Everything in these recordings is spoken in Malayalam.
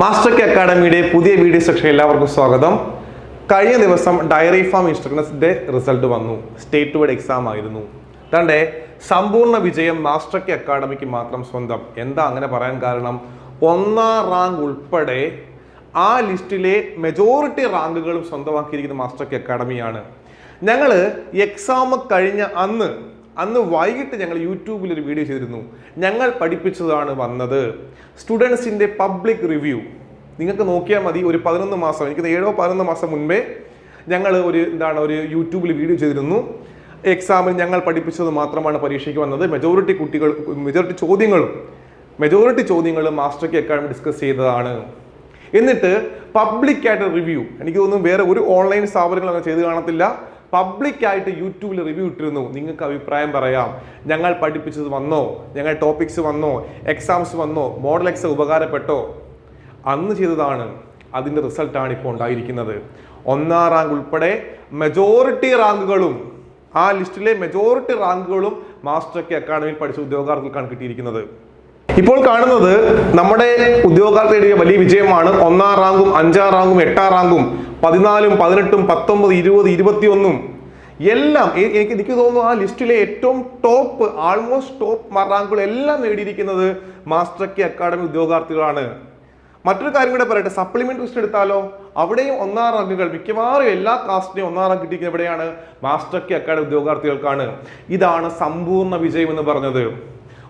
മാസ്റ്റർ കെ അക്കാഡമിയുടെ പുതിയ വീഡിയോ സെക്ഷൻ എല്ലാവർക്കും സ്വാഗതം. കഴിഞ്ഞ ദിവസം ഡയറി ഫാം ഇൻസ്ട്രക്ടേഴ്സിന്റെ റിസൾട്ട് വന്നു. സ്റ്റേറ്റ് വൈഡ് എക്സാം ആയിരുന്നു. തന്റെ സമ്പൂർണ വിജയം മാസ്റ്റർ കെ അക്കാഡമിക്ക് മാത്രം സ്വന്തം. എന്താ അങ്ങനെ പറയാൻ കാരണം? ഒന്നാം റാങ്ക് ഉൾപ്പെടെ ആ ലിസ്റ്റിലെ മെജോറിറ്റി റാങ്കുകളും സ്വന്തമാക്കിയിരിക്കുന്ന മാസ്റ്റർ കെ അക്കാഡമിയാണ്. ഞങ്ങൾ എക്സാം കഴിഞ്ഞ അന്ന് അന്ന് വൈകിട്ട് ഞങ്ങൾ യൂട്യൂബിൽ ഒരു വീഡിയോ ചെയ്തിരുന്നു. ഞങ്ങൾ പഠിപ്പിച്ചതാണ് വന്നത്. സ്റ്റുഡൻസിന്റെ പബ്ലിക് റിവ്യൂ. നിങ്ങൾക്ക് നോക്കിയാൽ മതി ഒരു പതിനൊന്ന് മാസം എനിക്ക് ഏഴോ പതിനൊന്ന് മാസം മുൻപേ ഞങ്ങൾ ഒരു എന്താണ് ഒരു യൂട്യൂബിൽ വീഡിയോ ചെയ്തിരുന്നു. എക്സാമിൽ ഞങ്ങൾ പഠിപ്പിച്ചത് മാത്രമാണ് പരീക്ഷയ്ക്ക് വന്നത്. മെജോറിറ്റി കുട്ടികൾ മെജോറിറ്റി ചോദ്യങ്ങളും മെജോറിറ്റി ചോദ്യങ്ങളും മാസ്റ്റർക്ക് അക്കാഡമി ഡിസ്കസ് ചെയ്തതാണ്. എന്നിട്ട് പബ്ലിക്കായിട്ട് റിവ്യൂ എനിക്ക് തോന്നുന്നു വേറെ ഒരു ഓൺലൈൻ സ്ഥാപനങ്ങൾ അങ്ങനെ ചെയ്ത് കാണത്തില്ല. പബ്ലിക്കായിട്ട് യൂട്യൂബിൽ റിവ്യൂ ഇട്ടിരുന്നു. നിങ്ങൾക്ക് അഭിപ്രായം പറയാം. ഞങ്ങൾ പഠിപ്പിച്ചത് വന്നോ? ഞങ്ങൾ ടോപ്പിക്സ് വന്നോ? എക്സാംസ് വന്നോ? മോഡൽ എക്സാം ഉപകാരപ്പെട്ടോ? അന്ന് ചെയ്തതാണ്. അതിന്റെ റിസൾട്ടാണ് ഇപ്പോൾ ഉണ്ടായിരിക്കുന്നത്. ഒന്നാം റാങ്ക് ഉൾപ്പെടെ മെജോറിറ്റി റാങ്കുകളും ആ ലിസ്റ്റിലെ മെജോറിറ്റി റാങ്കുകളും മാസ്റ്റർ ഒക്കെ അക്കാഡമിയിൽ പഠിച്ച ഉദ്യോഗാർത്ഥികൾക്കാണ് കിട്ടിയിരിക്കുന്നത്. ഇപ്പോൾ കാണുന്നത് നമ്മുടെ ഉദ്യോഗാർത്ഥിയുടെ വലിയ വിജയമാണ്. ഒന്നാം റാങ്കും അഞ്ചാം റാങ്കും എട്ടാം റാങ്കും പതിനാലും പതിനെട്ടും പത്തൊമ്പത് ഇരുപത് ഇരുപത്തിയൊന്നും. എല്ലാം എനിക്ക് എനിക്ക് തോന്നുന്നു ആ ലിസ്റ്റിലെ ഏറ്റവും ടോപ്പ് ആൾമോസ്റ്റ് ടോപ്പ് റാങ്കുകൾ എല്ലാം നേടിയിരിക്കുന്നത് മാസ്റ്റർ കെ അക്കാഡമി ഉദ്യോഗാർത്ഥികളാണ്. മറ്റൊരു കാര്യം കൂടെ പറയട്ടെ. സപ്ലിമെന്റ് ലിസ്റ്റ് എടുത്താലോ? അവിടെയും ഒന്നാം റാങ്കുകൾ മിക്കവാറും എല്ലാ കാസ്റ്റിനെയും ഒന്നാം റാങ്ക് കിട്ടിയിരിക്കുന്നത് എവിടെയാണ്? മാസ്റ്റർ കെ അക്കാഡമി ഉദ്യോഗാർത്ഥികൾക്കാണ്. ഇതാണ് സമ്പൂർണ വിജയം എന്ന് പറഞ്ഞത്.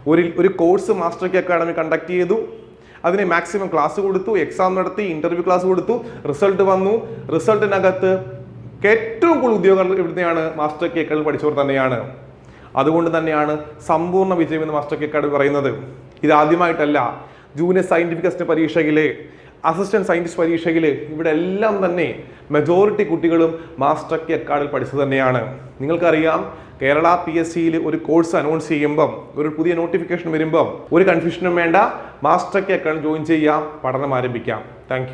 ഒരു ഒരു course master K academy conduct ചെയ്തു. അതിന് മാക്സിമം ക്ലാസ് കൊടുത്തു. എക്സാം നടത്തി ഇന്റർവ്യൂ ക്ലാസ് കൊടുത്തു. റിസൾട്ട് വന്നു. റിസൾട്ടിനകത്ത് ഏറ്റവും കൂടുതൽ ഉദ്യോഗങ്ങൾ ഇവിടുത്തെയാണ് മാസ്റ്റർ കെ അക്കാഡമി പഠിച്ചവർ തന്നെയാണ്. അതുകൊണ്ട് തന്നെയാണ് സമ്പൂർണ വിജയം എന്ന് മാസ്റ്റർ കെ അക്കാഡമി പറയുന്നത്. ഇത് ആദ്യമായിട്ടല്ല. ജൂനിയർ സയന്റിഫിക് ടെസ്റ്റ് പരീക്ഷയിലെ അസിസ്റ്റന്റ് സയന്റിസ്റ്റ് പരീക്ഷയിൽ ഇവിടെ എല്ലാം തന്നെ മെജോറിറ്റി കുട്ടികളും മാസ്റ്റർ കെ അക്കാഡിൽ പഠിച്ചത് തന്നെയാണ്. നിങ്ങൾക്കറിയാം കേരള പി എസ് സിയിൽ ഒരു കോഴ്സ് അനൗൺസ് ചെയ്യുമ്പം ഒരു പുതിയ നോട്ടിഫിക്കേഷൻ വരുമ്പം ഒരു കൺഫ്യൂഷനും വേണ്ട. മാസ്റ്റർ കെ അക്കാഡിൽ ജോയിൻ ചെയ്യാം പഠനം ആരംഭിക്കാം. താങ്ക്